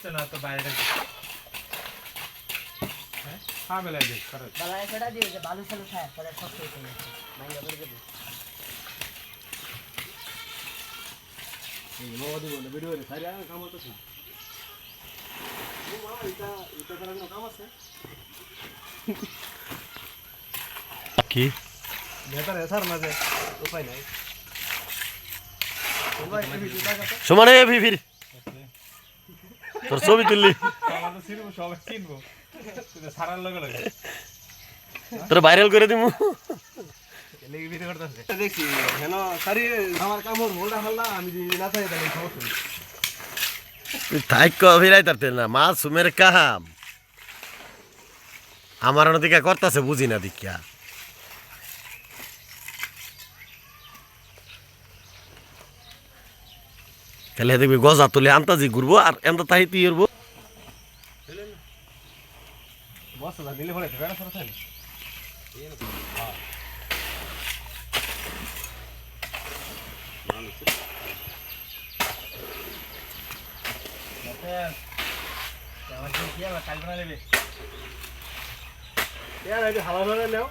তো বাইরে হ্যাঁ? হ্যাঁ বেলা দেখ করে বালায় সেটা দিয়ে যে বালু সালু খায় পরে সব শেষ হয়ে গেছে মাইন্ডা করে দেবো। কি? নেতার এসার মাঝে উপায় নাই। সমানে ফির তোর ছবি তুললি। তোর ভাইরাল করে দিমু। লেগে ভিডিও করতেছে। দেখছি হেন সারি আমার কামড় মোলটা ফেললা আমি না চাই তাহলে সমস্যা নেই। তুই থাইক ফিরাই তারতে না মা সুমের কাম আমার দিকে করতেছে বুঝি না দিকা তাহলে দেখবি গজা তুলে আন্তাজি ঘুরবো আর এমন তাই তুই উড়বো বস না দিলে পরে ভেড়া সরা কি কি আমার কাল বানা হালা ধরে নেও।